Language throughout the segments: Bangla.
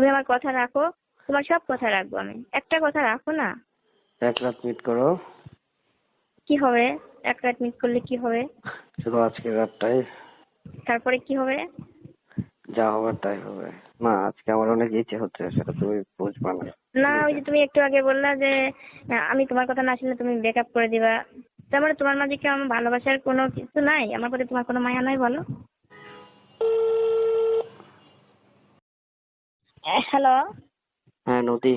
তুমি আমার কথা রাখো তোমার সব কথা রাখব আমি। একটা কথা রাখো না? এক রাত মিট করো। কি হবে? এক রাত মিট করলে কি হবে? শুধু আজকের রাতটাই। তারপরে কি হবে? যা হবার তাই হবে। না আজকে আমার অনেক ইচ্ছে হচ্ছে সেটা তুমি বুঝবা না। না ওই যে তুমি একটু আগে বললা যে আমি তোমার কথা না শুনলে তুমি ব্রেকআপ করে দিবা। তার মানে তোমার মাঝে কি আমার ভালোবাসার কোনো কিছু নাই? আমার প্রতি তোমার কোনো মায়া নাই বলো? হ্যালো হ্যাঁ নদী।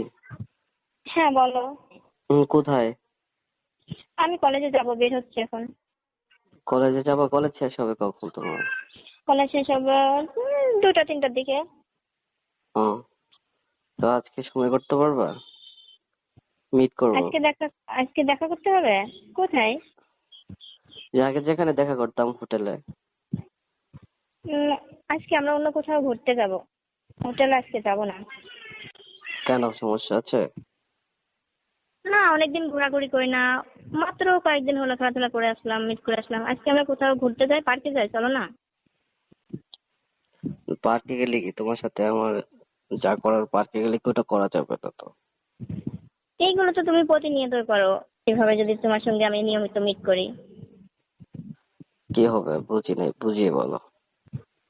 হ্যাঁ বলো। কোথায়? আমি কলেজে যাব বের হচ্ছে এখন। কলেজে যাব? কলেজ শেষ হবে কখন তোমার? কলেজ শেষ হবে দুটো তিনটার দিকে। ও তো আজকে সময় করতে পারবা? মিট করব। আজকে দেখা আজকে দেখা করতে হবে? কোথায়? আগে যেখানে দেখা করতাম হোটেলে। আজকে আমরা অন্য কোথাও ঘুরতে যাব। হোটেলে আজকে যাব না। কেন? সমস্যা আছে? না অনেকদিন ঘোরাঘুরি করি না। মাত্র কয়েকদিন হলো খেলাধুলা করে আসলাম মিট করে আসলাম। আজকে আমরা কোথাও ঘুরতে যাই পার্কে যাই চলো না। পার্কে গেলে কি তোমার সাথে আমার যা করার পার্কে গেলে কি ওটা করা যাবে না তো? এইগুলো তো তুমি প্রতিনিয়ত করো। এভাবে যদি তোমার সঙ্গে আমি নিয়মিত মিট করি। কি হবে? বুঝি নাই বুঝিয়ে বলো।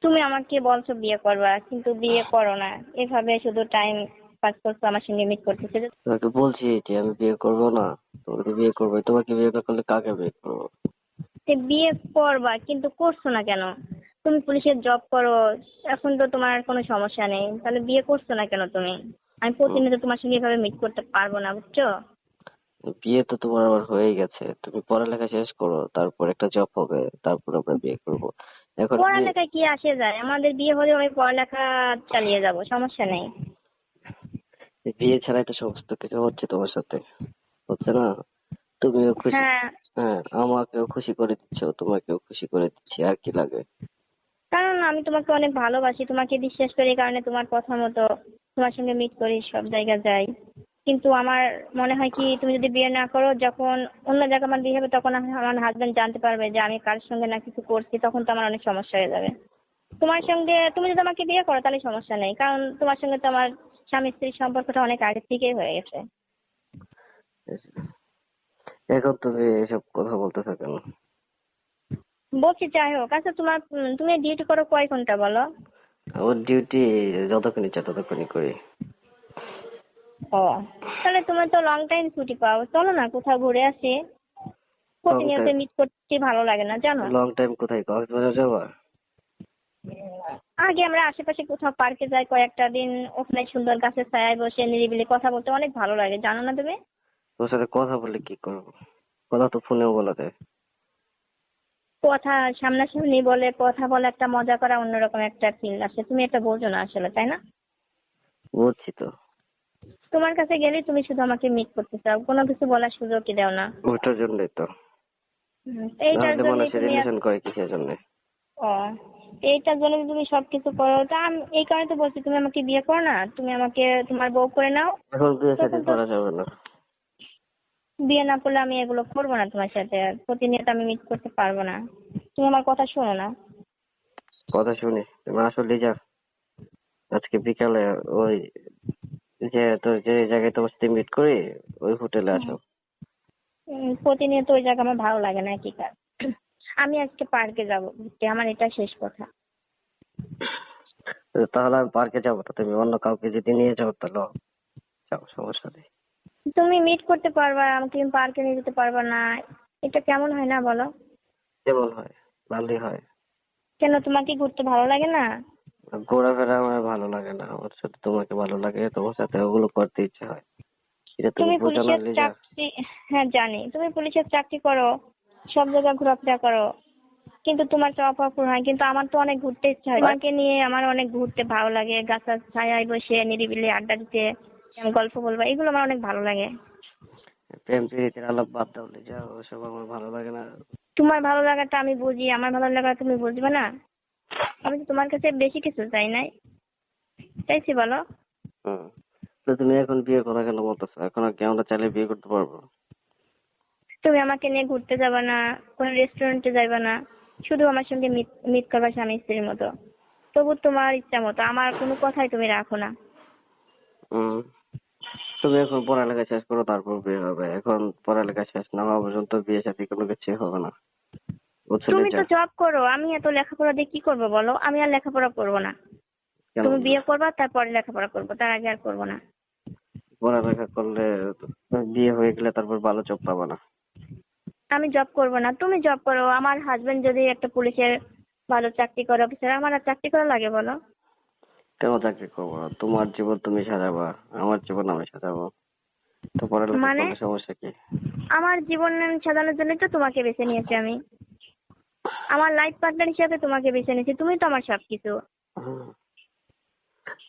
তুমি আমাকে বলছো বিয়ে করবা কিন্তু বিয়ে করো না। এভাবে শুধু টাইম পাস করছ আমার সঙ্গে মিট করতেছে। তোমাকে বলছি যে আমি বিয়ে করব না তোমাকে বিয়ে করব তোমাকে বিয়ে না করলে কাকে বিয়ে করব? তে বিয়ে করবা কিন্তু করছ না কেন? তুমি পুলিশের জব করো এখন তো তোমার কোনো সমস্যা নেই। তাহলে বিয়ে করছ না কেন তুমি? আমি প্রতিনিয়ত তোমার সঙ্গে এভাবে মিট করতে পারব না বুঝছ? বিয়ে তো তোমার আবার হয়ে গেছে। তুমি পড়ালেখা শেষ করো তারপর একটা জব হবে তারপর আমরা বিয়ে করব। এখন পড়ালেখায় কি আসে যায়? আমাদের বিয়ে হলেও আমি পড়ালেখা চালিয়ে যাব সমস্যা নেই। বিয়ে ছাড়াই তো সমস্ত কিছু হচ্ছে তোমার সাথে হচ্ছে না? তুমিও খুশি হ্যাঁ। হ্যাঁ আমাকেও খুশি করে দিচ্ছ তোমাকেও খুশি করে দিচ্ছি আর কি লাগে? কারণ আমি তোমাকে অনেক ভালোবাসি তোমাকে বিশ্বাস করি কারণে তোমার কথা মতো তোমার সঙ্গে মিট করি সব জায়গায় যাই। কিন্তু আমার মনে হয় কি তুমি যদি বিয়ে না করো যখন অন্য জায়গায় আমার বিয়ে হবে তখন আমার হাজবেন্ড জানতে পারবে যে আমি কার সঙ্গে না কিছু করছি তখন তো আমার অনেক সমস্যা হয়ে যাবে। তোমার সঙ্গে তুমি যদি আমাকে বিয়ে করো তাহলে সমস্যা নেই। কারণ তোমার সঙ্গে তো আমার স্বামী স্ত্রীর সম্পর্কটা অনেক আগে থেকেই হয়ে গেছে। এখন তুমি এসব কথা বলতে থাকো বলছি যাই হোক। আচ্ছা তোমার তুমি ডিউটি করো কয় ঘণ্টা বলো? আমার ডিউটি যতক্ষণ ইচ্ছা ততক্ষণই করি। ও তাহলে তুমি তো লং টাইম ছুটি পাও। চলো না কোথাও ঘুরে আসি। প্রতিনিয়ত? মিট করতে ভালো লাগে না জানো? লং টাইম কোথায়? কক্সবাজার যাবা? আগে আমরা আশেপাশে কোথাও পার্কে যাই কয়েকটা দিন ওখানে সুন্দর গাছের ছায়ায় বসে নিরিবিলি কথা বলতে অনেক ভালো লাগে জানো না তুমি? তোর সাথে কথা বলে কি করব? কথা তো ফোনেও বলা যায়। কথা সামনাসামনি বলে কথা বলে একটা মজা করা অন্যরকম একটা ফিল আসে। তুমি এটা বোঝো না আসলে তাই না? বুঝছি তো। তোমার কাছে গেলে তুমি শুধু আমাকে মিট করতে চাও। কোনো কিছু বলার সুযোগই দাও না। ওটার জন্যই তো। এইটার জন্য মানুষ তুমি রিলেশন করে কিসের জন্য? ও এইটার জন্য তুমি সবকিছু করো তা আমি এই কারণে তো বলছি তুমি আমাকে বিয়ে করো না তুমি আমাকে তোমার বউ করে নাও। এখন বিয়ে সাথে করা যাবে না। বিয়ে না করলে আমি এগুলো করব না তোমার সাথে। আর প্রতিনিয়ত আমি মিট করতে পারব না। তুমি আমার কথা শোনো না। কথা শুনি। তুমি আসলে যা আজকে বিকালে ওই যে যে জায়গায় তোমার সাথে মিট করি ওই হোটেলে আসো। প্রতিনিয়ত ওই জায়গা আমার ভালো লাগে না কি কার আমি আজকে পার্কে যাব ঘুরতে। আমার এটা শেষ কথা। তাহলে আমি পার্কে যাব তো? তুমি অন্য কাউকে যদি নিয়ে যাও তাহলে যাও সমস্যা নেই। তুমি মিট করতে পারবা আমাকে তুমি পার্কে নিয়ে যেতে পারবা না। এটা কেমন হয় না বলো? কেমন হয়? ভালোই হয়। কেন তোমার কি ঘুরতে ভালো লাগে না? ঘোরাফেরা আমার ভালো লাগে না আমার সাথে তোমাকে ভালো লাগে তোমার সাথে ওগুলো করতে ইচ্ছে হয়। এটা তুমি তুমি বোঝো না পুলিশের লিজা চাকরি হ্যাঁ জানি। তুমি পুলিশের চাকরি করো সব জায়গায় ঘোরাফেরা করো। কিন্তু তোমার চাওয়া পাওয়া পূরণ হয় কিন্তু আমার তো অনেক ঘুরতে ইচ্ছা হয়। তোমাকে নিয়ে আমার অনেক ঘুরতে ভালো লাগে গাছের ছায়ায় বসে নিরিবিলি আড্ডা দিতে গল্প বলব এগুলো আমার অনেক ভালো লাগে। প্রেম প্রীতির আলাপ বাদ দাও লিজা ওসব আমার ভালো লাগে না। তোমার ভালো লাগাটা আমি বুঝি আমার ভালো লাগা তুমি বুঝবে না? আমি তো তোমার কাছে বেশি কিছু চাই নাই। চাইছি বলো। হুম। তো তুমি এখন বিয়ের কথা কেন বলতেছো? এখন আর কি আমরা চাইলে বিয়ে করতে পারব? তুমি আমাকে নিয়ে ঘুরতে যাবে না কোনো রেস্টুরেন্টে যাবে না। শুধু আমার সঙ্গে মিট করবা স্বামী স্ত্রীর মতো। তবু তোমার ইচ্ছা মতো আমার কোনো কথাই তুমি রাখো না। হুম। তুমি এখন পড়ালেখা শেষ করো তারপর বিয়ে হবে। এখন পড়ালেখা শেষ না হওয়া পর্যন্ত বিয়ে সাথে কোনো কিছু হবে না। তুমি তো জব করো আমি এত লেখাপড়া দিয়ে কি করব বলো? আমি আর লেখাপড়া করব না। তুমি বিয়ে করবা তারপরে লেখাপড়া করব তার আগে আর করব না। পড়ালেখা করলে বিয়ে হয়ে গেলে তারপর ভালো জব পাবা না। আমি জব করব না তুমি জব করো। আমার হাজবেন্ড যদি একটা পুলিশের ভালো চাকরি করে অফিসার আমার আর চাকরি করা লাগে বলো? কেন চাকরি করব না? তোমার জীবন তুমি সাজাবা আমার জীবন আমি সাজাবো। তো পড়ালেখা মানে? সমস্যা কি? আমার জীবন সাজানোর জন্যই তো তোমাকে বেছে নিয়েছি আমি। আমার লাইফ পার্টনার হিসাবে তোমাকে বেছে নিয়েছি তুমি তো আমার সবকিছু।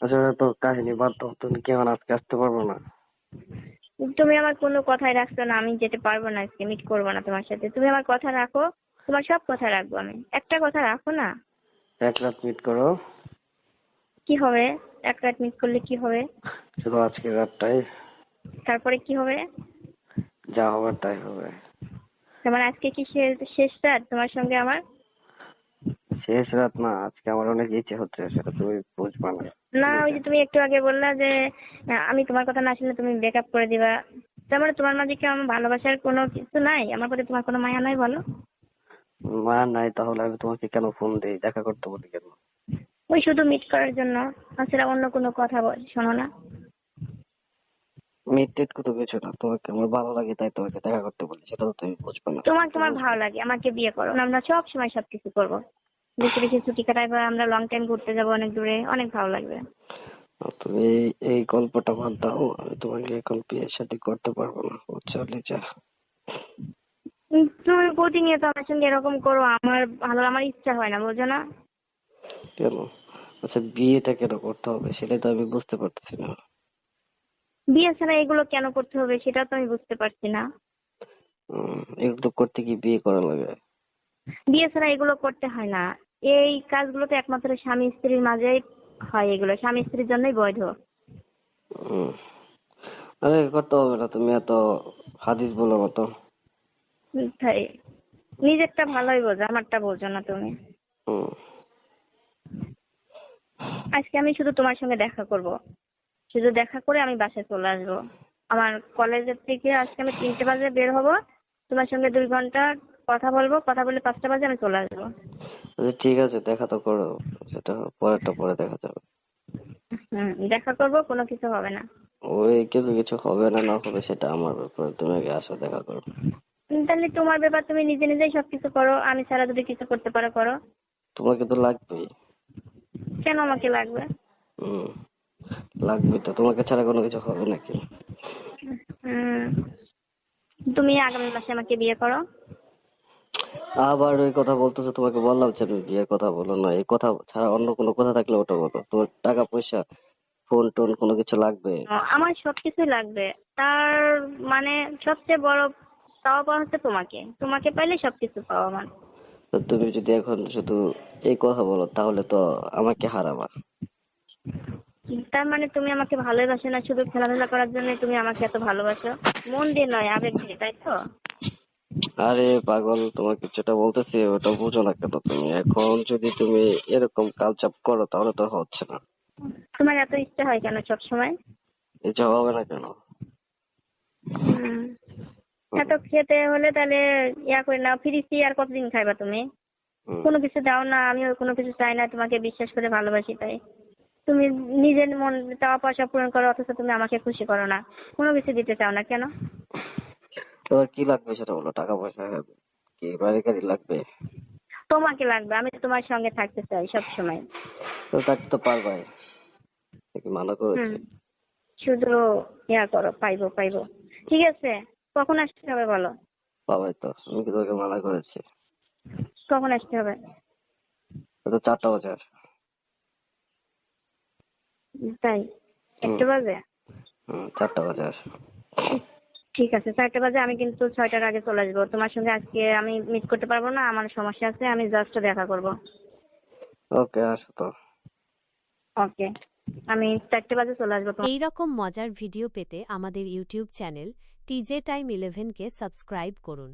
আচ্ছা তো কাহিনী বাদ দাও তুমি কি এখন আজকে আসতে পারব না? তুমি আমার কোনো কথাই রাখছো না আমি যেতে পারব না আজকে মিট করব না তোমার সাথে। তুমি আমার কথা রাখো তোমার সব কথা রাখব আমি। একটা কথা রাখো না। এক রাত মিট করো। কি হবে? এক রাত মিট করলে কি হবে? শুধু আজকে রাতটাই। তারপরে কি হবে? যা হবার তাই হবে। তোমার আজকে কি শেষ রাত? তোমার সঙ্গে আমার শেষ রাত না আজকে আমার অনেক ইচ্ছে হচ্ছে সেটা তুমি বুঝবা না। না ওই যে তুমি একটু আগে বললা যে আমি তোমার কথা না শুনলে তুমি ব্রেকআপ করে দিবা। তার মানে তোমার মাঝে কি আমার ভালোবাসার কোনো কিছু নাই? আমার প্রতি তোমার কোনো মায়া নাই বলো? মা নাই তাহলে আমি তোমাকে কেন ফোন দিই? দেখা করতে বলি কেন? ওই শুধু মিট করার জন্য। তাছাড়া অন্য কোনো কথা বল শোনো না। মিট টিট কত কিছু না তোমাকে আমার ভালো লাগে তাই তোমাকে দেখা করতে বলি সেটা তো তুমি বুঝবে না। তোমার তোমার ভালো লাগে আমাকে বিয়ে করো আমরা সব সময় সব কিছু করব। বেশি বেশি ছুটি কাটাইবো আমরা লং টাইম ঘুরতে যাব অনেক দূরে অনেক ভালো লাগবে। তুমি এই- এই গল্পটা বাদ দাও আমি তোমাকে এখন বিয়ে শাদী করতে পারব না বুঝছ লিজা? তুমি প্রতিনিয়ত আমার সঙ্গে এরকম করো আমার ভালো আমার ইচ্ছা হয় না বোঝো না? কেন? আচ্ছা বিয়েটা কেন করতে হবে সেটাই তো আমি বুঝতে পারতেছি না। বিয়ে ছাড়া এগুলো কেন করতে হবে সেটা তো আমি বুঝতে পারছি না। এগুলো করতে কি বিয়ে করা লাগে। বিয়ে ছাড়া এগুলো করতে হয় না। এই কাজগুলো তো একমাত্র স্বামী স্ত্রীর মাঝেই হয় এগুলো। স্বামী স্ত্রীর জন্যই বৈধ। আরে করতে হবে না তুমি এত হাদিস বলো মতো। তাই নিজেরটা ভালোই বোঝো আমারটা বোঝো না তুমি। আজকে আমি শুধু তোমার সঙ্গে দেখা করব। শুধু দেখা করে আমি বাসায় চলে আসব। আমার কলেজের থেকে আজকে আমি তিনটে বাজে বের হব। তোমার সঙ্গে দুই ঘণ্টা কথা বলব কথা বলে পাঁচটা বাজে আমি চলে আসব। আচ্ছা ঠিক আছে দেখা তো করো সেটা পরেরটা পরে দেখা যাবে। হুম দেখা করব কোনো কিছু হবে না। ওই কিছু কিছু হবে না না হবে সেটা আমার ব্যাপার তুমি আগে আসো দেখা করো। তাহলে তোমার ব্যাপার তুমি নিজে নিজেই সব কিছু করো আমি ছাড়া যদি কিছু করতে পারো করো। তোমাকে তো লাগবেই। কেন আমাকে লাগবে? হুম লাগবে তো তোমাকে ছাড়া কোনো কিছু হবে নাকি? হুম তুমি আগামী মাসে আমাকে বিয়ে করো। আবার ওই কথা বলতেছো তোমাকে বললাম যে তুমি বিয়ের কথা বলো না এই কথা ছাড়া অন্য কোনো কথা থাকলে ওটা বলো তোমার টাকা পয়সা ফোন টোন কোনো কিছু লাগবে? আমার সব কিছুই লাগবে। তার মানে সবচেয়ে বড় পাওয়া পাওয়া হচ্ছে তোমাকে। তোমাকে পাইলে সব কিছু পাওয়া আমার। তো তুমি যদি এখন শুধু এই কথা বলো তাহলে তো আমাকে হারাবা। তার মানে তুমি আমাকে ভালোবাসো না শুধু খেলাধুলা করার জন্য তুমি আমাকে এত ভালোবাসো? মন দিয়ে নয় আবেগ দিয়ে তাই তো? আরে পাগল তোমাকে যেটা বলতেছি ওটা বুঝো না কেন তুমি? এখন যদি তুমি এরকম কালচাপ করো তাহলে তো হচ্ছে না। তোমার এত ইচ্ছা হয় কেন সব সময় এটা হবে না কেন? এত খেতে হলে তাহলে ইয়া করে নাও ফিরিছি আর কতদিন খাইবা তুমি। কোনো কিছু দাও না আমিও কোনো কিছু চাই না তোমাকে বিশ্বাস করে ভালোবাসি তাই। তুমি নিজের মন চাওয়া পয়সা পূরণ করো অথচ তুমি আমাকে খুশি করো না। কোনো কিছু দিতে চাও না কেন? তোমার কি লাগবে সেটা বলো? টাকা পয়সা কি বাড়ি গাড়ি লাগবে? তোমাকে লাগবে আমি তোমার সঙ্গে থাকতে চাই সব সময় তো থাকতে তো পারবাই। কি মানা করেছে? শুধু ইয়া করো পাইবো পাইবো। ঠিক আছে? কখন আসতে হবে বলো? পাবাই তো। আমি কি তোকে মানা করেছি? কখন আসতে হবে? তো চারটা বাজে তাই? একটা বাজে? হুম চারটা বাজে আসো ঠিক আছে চারটে বাজে আমি কিন্তু ছয়টার আগে চলে আসব। তোমার সঙ্গে আজকে আমি মিট করতে পারব না আমার সমস্যা আছে আমি জাস্ট দেখা করব। ওকে আসো তো। ওকে আমি চারটে বাজে চলে আসব এইরকম এই রকম মজার ভিডিও পেতে আমাদের ইউটিউব চ্যানেল টিজে টাইম ইলেভেনকে সাবস্ক্রাইব করুন।